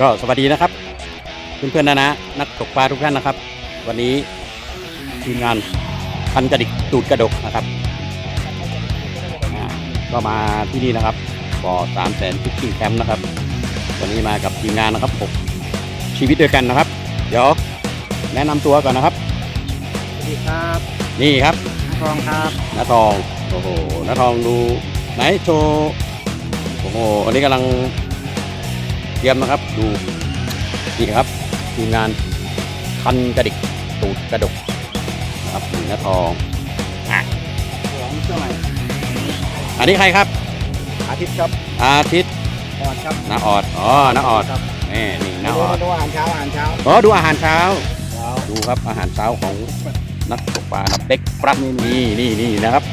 ก็สวัสดีนะครับ เพื่อนๆนะนะนักตกปลาทุกท่านนะครับ วันนี้ทีมงานพันกระดิกตูดกระดกนะครับอ่าก็มาที่นี่นะครับบ่อสามแสนฟิชชิ่งแคมป์นะครับ วันนี้มากับทีมงานนะครับหกชีวิตด้วยกันนะครับ เดี๋ยวแนะนำตัวก่อนนะครับ สวัสดีครับนี่ครับทองครับน้าทอง โอ้โหน้าทองดูไหนโชว์โอ้โหอันนี้กำลัง เตรียมนะครับ ดูนี่ครับทีมงานพันกระดิกตูดกระดกนะครับนี่น้าทองของเจ้าใหม่อันนี้ใครครับ อาทิตย์ครับอาทิตย์ออดครับน้าออดอ๋อน้าออดครับนี่นี่น้าออดดูอาหารเช้าอาหารเช้าอ๋อดูอาหารเช้าเช้าดูครับอาหารเช้าของนักตกปลานับเด็กปรับนี่นี่นี่นี่นะครับ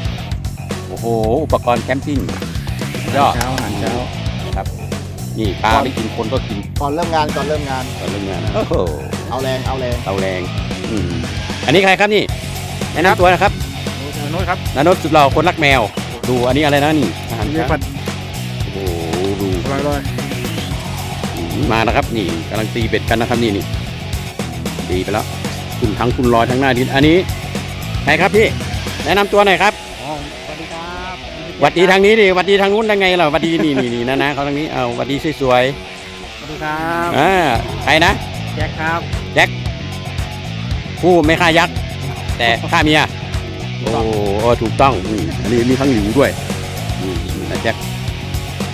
โอ้โหอุปกรณ์แคมปิ้งยอดเช้าอาหารเช้า นะครับนี่ปลาไม่กินคนก็กินก่อนเริ่มงานก่อนเริ่มงาน ตอนเรื่องงานนะโอ้โหเอาแรงเอาแรงเตาแรงอืมอันนี้ใครครับนี่แนะนำตัวนะครับโน้ตครับนานนท์สุดหล่อคนรักแมว ดูอันนี้อะไรนะนี่อาหารเรียเช้ากผัดโอ้โหดูอร่อยอร่อยอืมมานะครับนี่กำลังตีเบ็ดกันนะครับนี่นี่ตีไปแล้วคุณทั้งคุณลอยทั้งหน้าดินอันนี้ใครครับพี่แนะนำตัวหน่อยครับอ๋อสวัสดีครับ หวัดดีทางนี้ดิหวัดดีทางนู้นได้ไงล่ะหวัดดีนี่นี่นี่นะนะเขาทางนี้เอาหวัดดีสวยสวัสดีครับๆอ่าใครนะแจ็คครับผู้ไม่ฆ่ายักษ์แต่ฆ่าเมียโอ้โอ้ถูกต้องอืมอันนี้มีทั้งหลิวด้วยนี่นะแจ็ค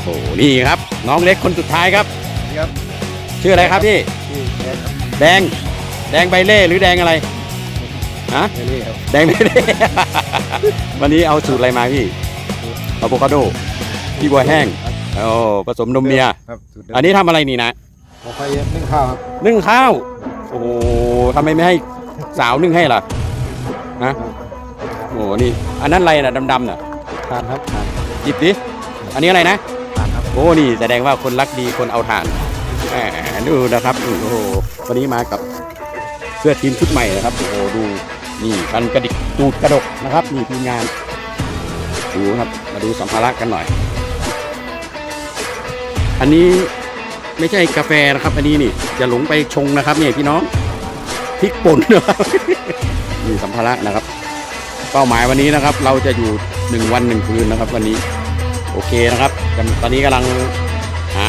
โอ้นี่ครับ น้องเล็กคนสุดท้ายครับ ครับชื่ออะไรครับพี่ที่แจ็คครับแดง แดงใบเล่หรือแดงอะไรฮะเจลลี่ครับ แดงใบเล่วันนี้เอาสูตรอะไรมาพี่ อะโวคาโดพี่บัวแห้งโอ้ผสมนมเมีย ครับสุดเดิมอันนี้ทำอะไรนี่นะหมอไฟเย็นนึ่งข้าวครับนึ่งข้าว โอ้โหทำไมไม่ให้สาวนึ่งให้ล่ะฮะโอ้โหนี่ อันนั้นอะไรน่ะดำๆน่ะทานครับทานหยิบดิอันนี้อะไรนะ ทานครับโอ้นี่แสดงว่าคนรักดีคนเอาถ่านแหมดูนะครับโอ้โหวันนี้มากับเสื้อทีมชุดใหม่นะครับโอ้โหดูนี่กันกระดิกตูดกระดกนะครับนี่ทีมงาน ดูครับ มาดูสัมภาระกันหน่อย อันนี้ไม่ใช่กาแฟนะครับ อันนี้นี่อย่าหลงไปชงนะครับเนี่ยพี่น้องพริกป่นนะครับนี่สัมภาระนะครับ เป้าหมายวันนี้นะครับ เราจะอยู่หนึ่งวันหนึ่งคืนนะครับ วันนี้ โอเคนะครับกำตอนนี้กำลังหา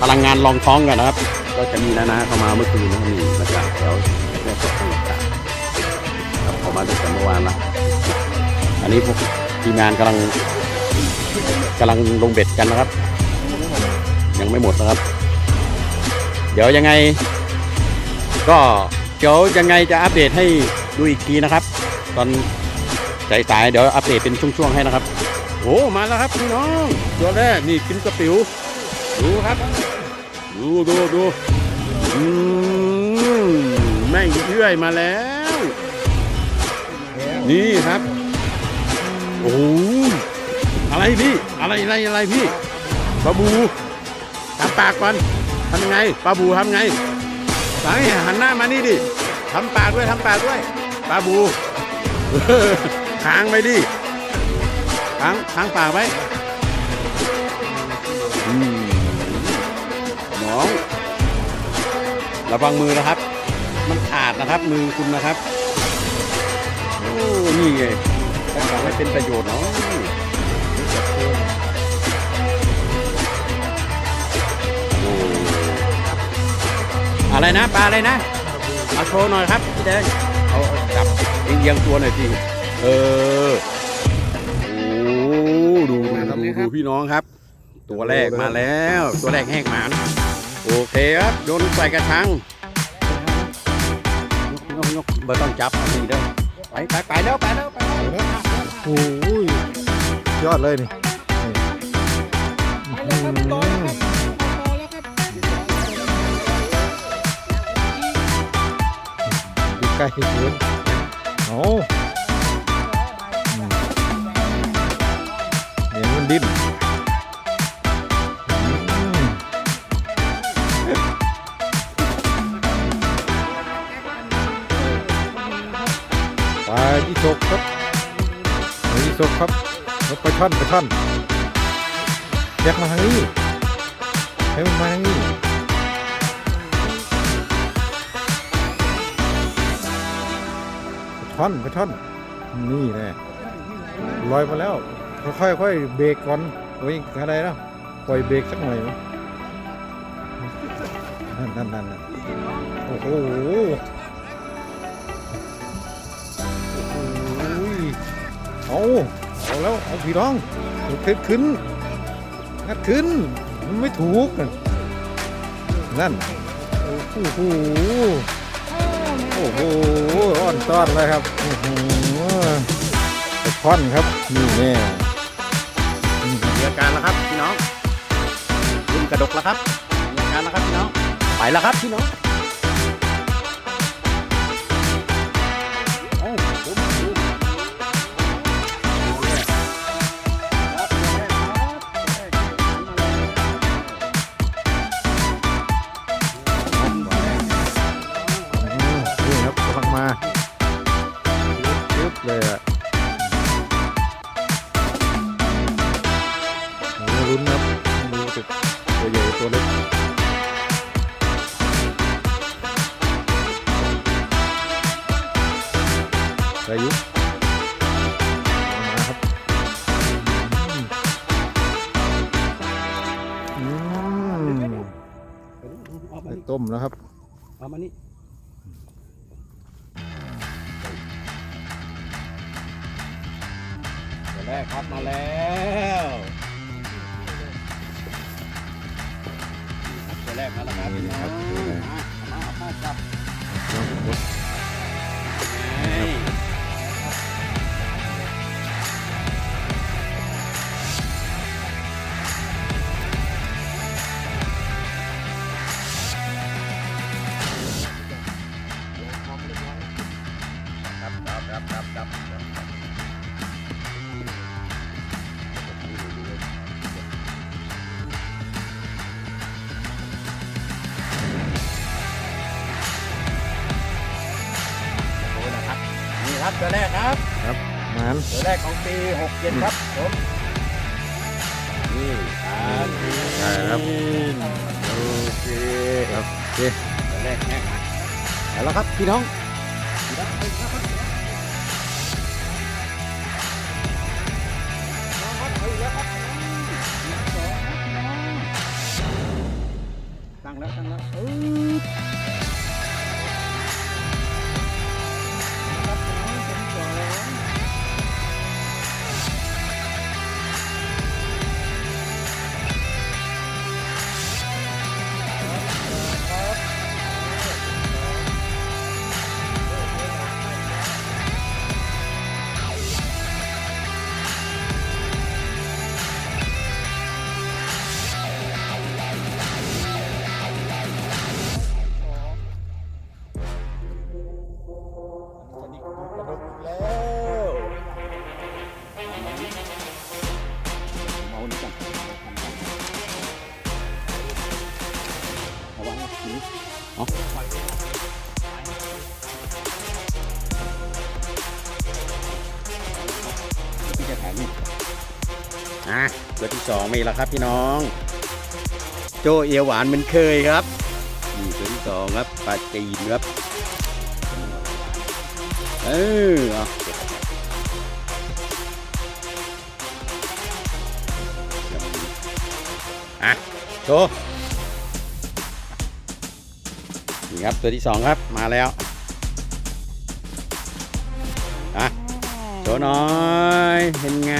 พลังงานรองท้องกันนะครับ ก็จะมีนานาเข้ามาเมื่อคืนนะครับนี่มาจากแถวแม่สอดจังหวัดตากครับเขามาตั้งแต่เมื่อวานละอันนี้พวก ทีมงานกำลังกำลังลงเบ็ดกันนะครับ ยังไม่หมดนะครับ เดี๋ยวยังไง ก็เดี๋ยวยังไงจะอัปเดตให้ดูอีกทีนะครับ ตอนสายๆเดี๋ยวอัปเดตเป็นช่วงๆให้นะครับโอ้มาแล้วครับพี่น้องตัวแรกนี่กินกระปิวดูครับ ดูดูดูอืมแม่งเยื่อยมาแล้ว นี่ครับ โอ้โหอะไรพี่ อะไรอะไรอะไรพี่ปลาบูทำปากก่อนทำยังไงปลาบูทำไงสั่งห้หันหน้ามานี่ดิทำปากด้วยทำปากด้วยปลาบูค้างไปดิค้างค้างปากไว้อืมน้องระวังมือนะครับ มันขาดนะครับมือคุณนะครับ โอ้ นี่ไง แต่ของไม่เป็นประโยชน์เนาะโอ้อะไรนะปลาอะไรนะเอาโชว์หน่อยครับพี่แดงเอาเอาจับเอียงตัวหน่อยสิเออโอ้ดูดูดูดูพี่น้องครับ ตัวแรกมาแล้ว ตัวแรกแห้งหมานโอเคครับโยนใส่กระชังยกยกไม่ต้องจับเอานี่เด้อไปไปไปแล้วไปแล้วไปแล้ว โอ้ยยอดเลยนี่อืมดูใกล้เกินโอ้เดี๋ยวมันดิ้นปลายี่สกครับ ส้มครับไปท่อนไปท่อนแยักมาทางนี้ให้มันมาทางนี้ปลาช่อนปท่อน นี่แน่ลอยมาแล้ว ค่อยๆค่อยเบรกก่อนโอ้ยอะไรนะปล่อยเบรกสักหน่อยนั่นนั่นนั่นโอ้โห เอาเอาแล้วเอาพี่น้องขึ้นขึ้นงัดขึ้นมันไม่ถูกนั่นโอ้โหโอ้โหอ่อนต้อนเลยครับโอ้โหค่อนครับนี่แน่มีอาการแล้วครับพี่น้องขึ้นกระดกแล้วครับมีอาการแล้วครับพี่น้องไปแล้วครับพี่น้อง อายุมาครับอืมอืมเอามาได้นี่ต้มแล้วครับ เอามานี่ตัวแรกครับมาแล้วนี่ครับตัวแรกมาแล้วครับนี่พี่น้นะอครับงตัวแรกมาเอามาเอามาจับน้านตัวแรกของปี67ครับผมนี่ครับใช่ครับโอเคครับโอเคตัวแรกแห้งมาเอาแล้วครับพี่น้อง 2มาอีกแล้วครับพี่น้อง โจเอียหวานเหมือนเคยครับสองครับปลาจีนครับเออเอาอะโชว์นี่ครับตัวที่สองครับมาแล้ว วน่อยเห็นไง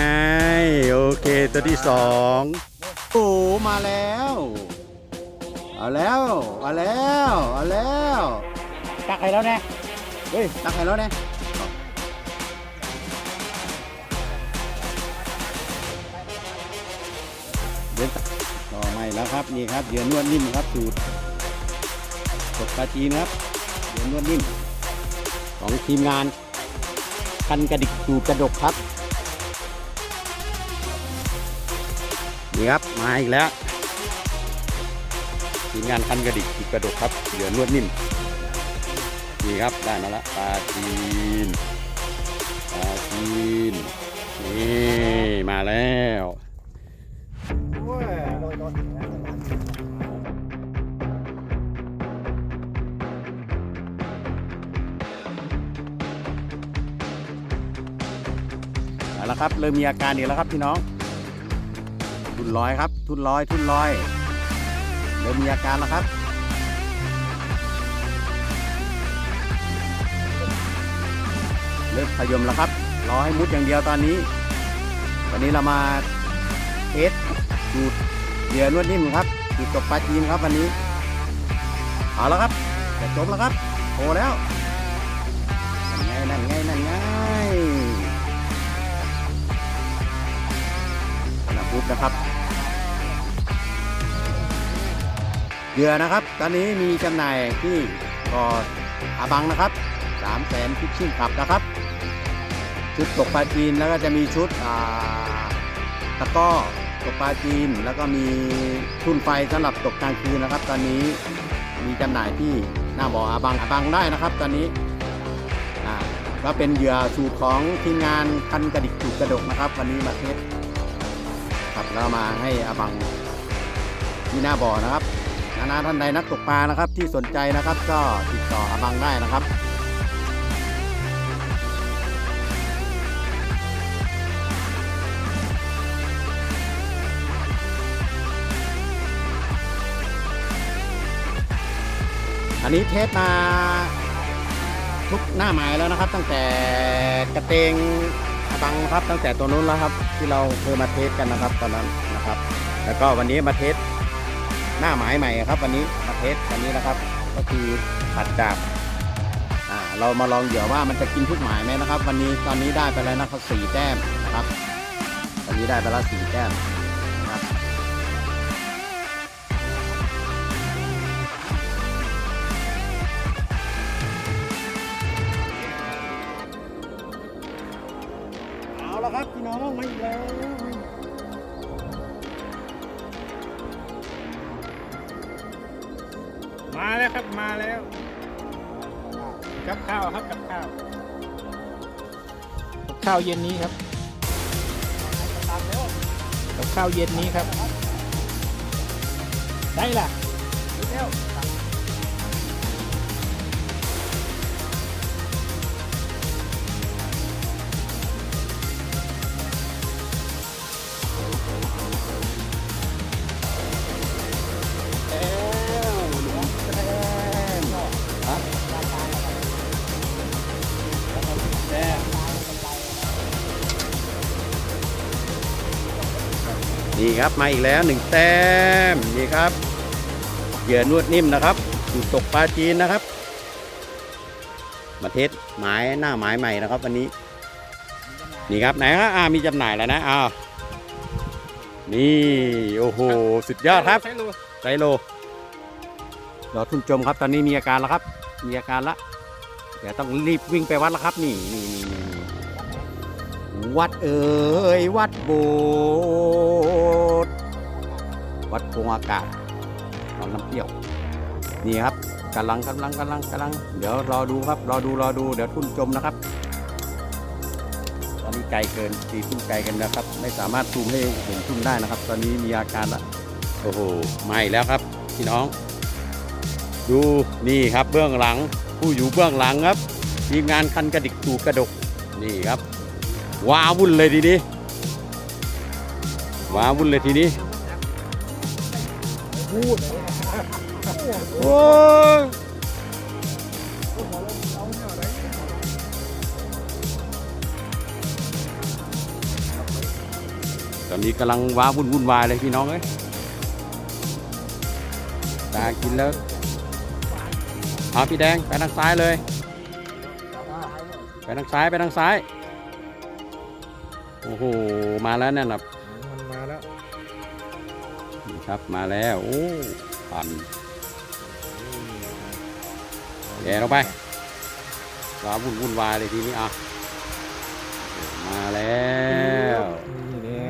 โอเคตัวที่สองโอ้มาแล้ว เอาแล้ว เอาแล้ว เอาแล้วตักให้แล้วน่เฮ้ยตักให้แล้วน่เดินต่อใหม่แล้วครับนี่ครับเหยื่อนวดนิ่มครับสูตรตกปลาจีนครับเหยื่อนวดนิ่มของทีมงาน คันกระดิกดูกระดกครับ นี่ครับ มาอีกแล้วทีมงานคันกระดิกดูกระดกครับเหลือนวดนิ่ม นี่ครับได้มาแล้วปลาจีนปลาจีนนี่มาแล้ว ครับ เริ่มมีอาการอีกแล้วครับพี่น้อง ทุนร้อยครับ ทุนร้อย ทุนร้อย เริ่มมีอาการแล้วครับเริ่มขยมแล้วครับรอให้มุดอย่างเดียวตอนนี้ วันนี้เรามาเทสสูตรเหยื่อนวดนิ่มครับสูตรตกปลาจีนครับวันนี้เอาแล้วครับจะจมแล้วครับโผล่แล้ว นะพุทธนะครับเหยื่อนะครับ ตอนนี้มีจำหน่ายที่กออาบังนะครับสามแสนฟิชชิ่งขับนะครับ ชุดตกปลาจีนแล้วก็จะมีชุดตะก้อตกปลาจีน แล้วก็มีทุ่นไฟสำหรับตกกลางคืนนะครับ ตอนนี้มีจำหน่ายที่หน้าบ่ออาบังอาบังได้นะครับ ตอนนี้ก็เป็นเหยื่อสูตรของทีมงานคันกระดิกจุกกระดกนะครับ วันนี้มาเทส ครับแล้วมาให้อบังที่หน้าบ่อนะครับนานาท่านใดนักตกปลานะครับ ที่สนใจนะครับ ก็ติดต่ออบังได้นะครับอันนี้เทสมาทุกหน้าหมายแล้วนะครับ ตั้งแต่กระเตงอบังครับตั้งแต่ตัวนู้นแล้วครับ ที่เราเคยมาเทสกันนะครับตอนนั้นนะครับ แล้วก็วันนี้มาเทสหน้าหมายใหม่ครับ วันนี้มาเทสวันนี้นะครับ ก็คือผัดจากเรามาลองเหยื่อว่ามันจะกินทุกหมายไหมนะครับ วันนี้ตอนนี้ได้ไปแล้วนะครับสี่แต้มนะครับ ตอนนี้ได้ไปแล้วสี่แต้ม ละครับพี่น้องมาอีกแล้วมาแล้วครับมาแล้วกับข้าวครับกับข้าวกับข้าวเย็นนี้ครับกับข้าวเย็นนี้ครับ ได้ล่ะแครับมาอีกแล้วหนึ่งแต้มนี่ครับเหยื่อนวดนิ่มนะครับอยู่ตกปลาจีนนะครับ มาเทสหมายหน้าหมายใหม่นะครับ วันนี้ นี่ครับไหนครับอ่ามีจำหน่ายแล้วนะอ้าวนี่โอ้โหสุดยอดครับใช้รูไซโลรอทุ่นจมครับ ตอนนี้มีอาการแล้วครับ มีอาการละเดี๋ยวต้องรีบวิ่งไปวัดแล้วครับ นี่นี่นี่นี่นี่ วัดเอ๋ยวัดโบสถ์วัดพงอากาศหนองน้ำเปรี้ยว นี่ครับกำลังกำลังกำลังกำลัง เดี๋ยวรอดูครับ รอดูรอดูเดี๋ยวทุ่นจมนะครับ ตอนนี้ไกลเกินตีทุ่นไกลกันนะครับ ไม่สามารถซูมให้เห็นทุ่นได้นะครับ ตอนนี้มีอาการละโอ้โหไม่แล้วครับพี่น้อง ดูนี่ครับเบื้องหลัง ผู้อยู่เบื้องหลังครับทีมงานคันกระดิกตูกระดกนี่ครับ ว้าวุ่นเลยทีนี้ว้าวุ่นเลยทีนี้โอ้ยตอนนี้กำลังว้าวุ่นวุ่นวายเลยพี่น้องเอ้ยตากินแล้วเอาพี่แดงไปทางซ้ายเลย ไปทางซ้ายไปทางซ้าย โอ้โห มาแล้วเนี่ยนะมันมาแล้วนี่ครับมาแล้ว โอ้ปั่นแย่ลงไปว้าวุ่นวุ่นวายเลยทีนี้อะ มาแล้วนี่แน่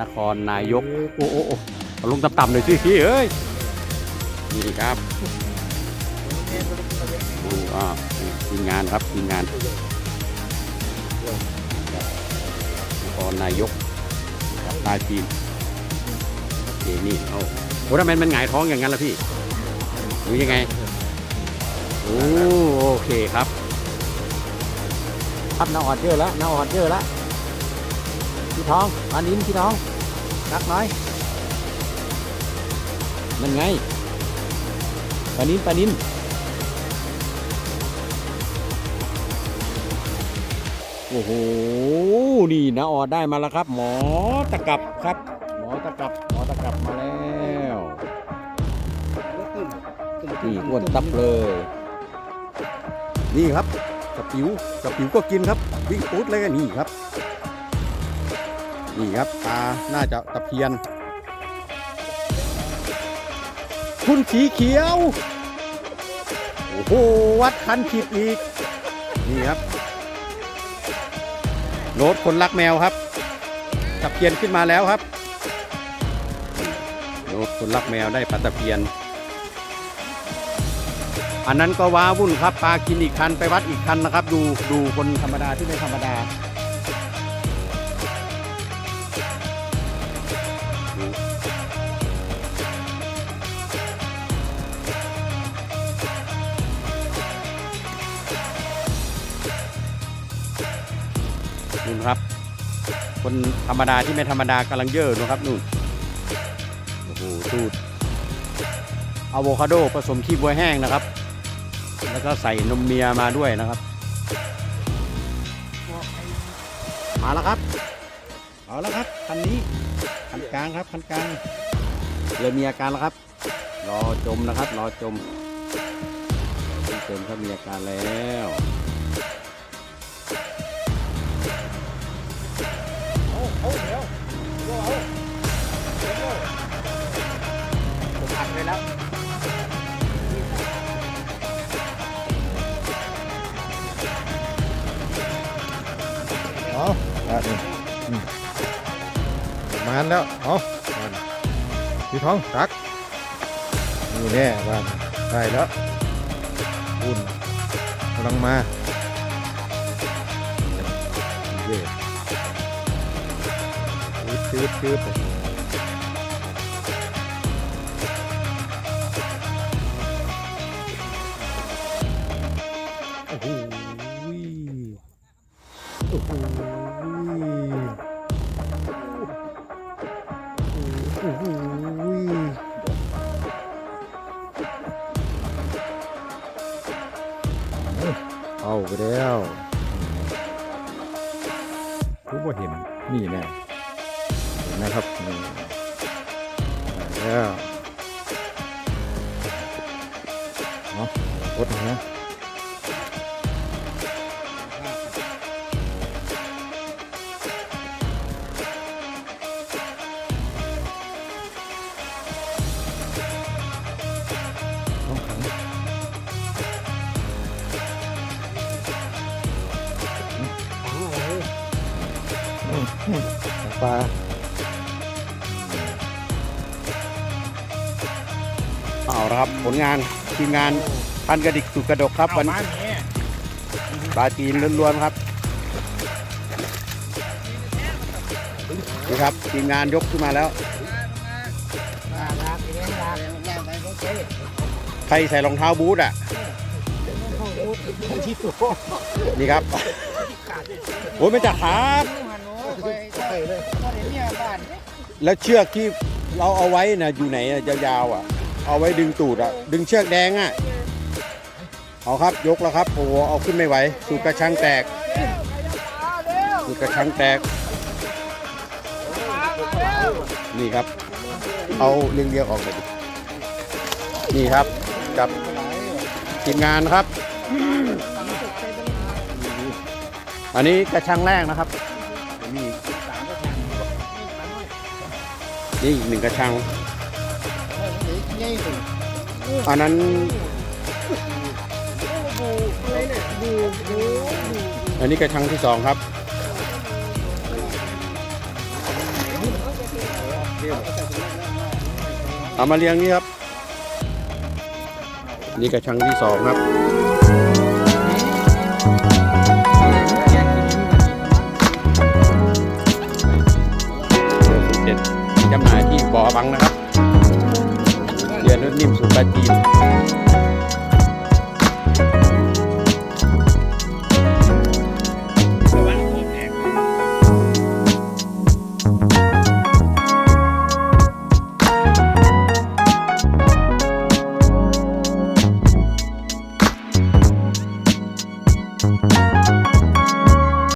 นครนายกโอ้โอ้โอ้เอาลงต่ำๆหน่อยสิพี่เอ้ย นี่ครับดูอ่านี่ทีมงานครับทีมงานนค รนายกกับตาจีนนี่นี่เอาโอ้ทำไมมันหงายท้องอย่างนั้นล่ะพี่หรือยังไงโอ้โอเคครับครับน้าออดเยอะแล้วน้าออดเยอะแล้วพี่ท้องปลานินพี่ท้องตักน่อยนั่นไงปานินปานิน โอ้โห นี่นะออดได้มาแล้วครับ หมอตะกับครับ หมอตะกับ หมอตะกับมาแล้วนี่อ้วนตับเลย นี่ครับกระปิวกระปิวก็กินครับวิ่งปุ๊ดเลยนี่ครับ นี่ครับปลาน่าจะตะเพียน คุณสีเขียว โอ้โหวัดคันผิดอีก นี่ครับ รถคนรักแมวครับตะเพียนขึ้นมาแล้วครับโรถคนรักแมวได้ปลาตะเพียน อันนั้นก็ว้าวุ่นครับปลากินอีกคันไปวัดอีกคันนะครับ ดูดูคนธรรมดาที่ไม่ธรรมดา คนธรรมดาที่ไม่ธรรมดากำลังเยอะนะครับนู่นโอ้โหสูตรอะโวคาโดผสมขี้บัวแห้งนะครับ แล้วก็ใส่นมเมียมาด้วยนะครับ มาแล้วครับเอาแล้วครับคันนี้คันกลางครับคันกลางเริ่มมีอาการแล้วครับ รอจมนะครับ รอจมจมครับมีอาการแล้ว ผมอัดไปแล้วเอาอะนี่อืมมาแล้วเอามาพี่ท้องตักนี่แน่บ้านได้แล้วอุ่นกำลังมาเย่ ชืดชืดชืดโอ้โหโอ้โหโอ้โหเอาไปแล้วรู้ว่าเห็นนี่แน่ นะครับนี่แล้วเนาะกดนะต้องขังปลา เอาละครับผลงานทีมงานพันกระดิกสุกกระดกครับเอาวันมาเนี่ยปลาจีนล้วนๆครับนี่ครับทีมงานยกขึ้นมาแล้วใครใส่รองเท้าบูทอะนี่ครับโอ้ยไม่จะขาดแล้วเชือกที่เราเอาไว้นะอยู่ไหนอะยาวๆอะ เอาไว้ดึงตูดอะดึงเชือกแดงอะเอาครับยกแล้วครับโอ้โหเอาขึ้นไม่ไหวสูดกระชังแตกสูดกระชังแตก นี่ครับ เอาเรียงๆออกเลยดินี่ครับกับทีมงานครับ อันนี้กระชังแรกนะครับมีนี่อีกหนึ่งกระชัง อันนั้นอันนี้กระชังที่สองครับเอามาเรียงนี่ครับ นี่กระชังที่สองครับจำหน่ายที่บ่อบังนะครับ เดือดนุ่มนิ่มสูตรปลาจีน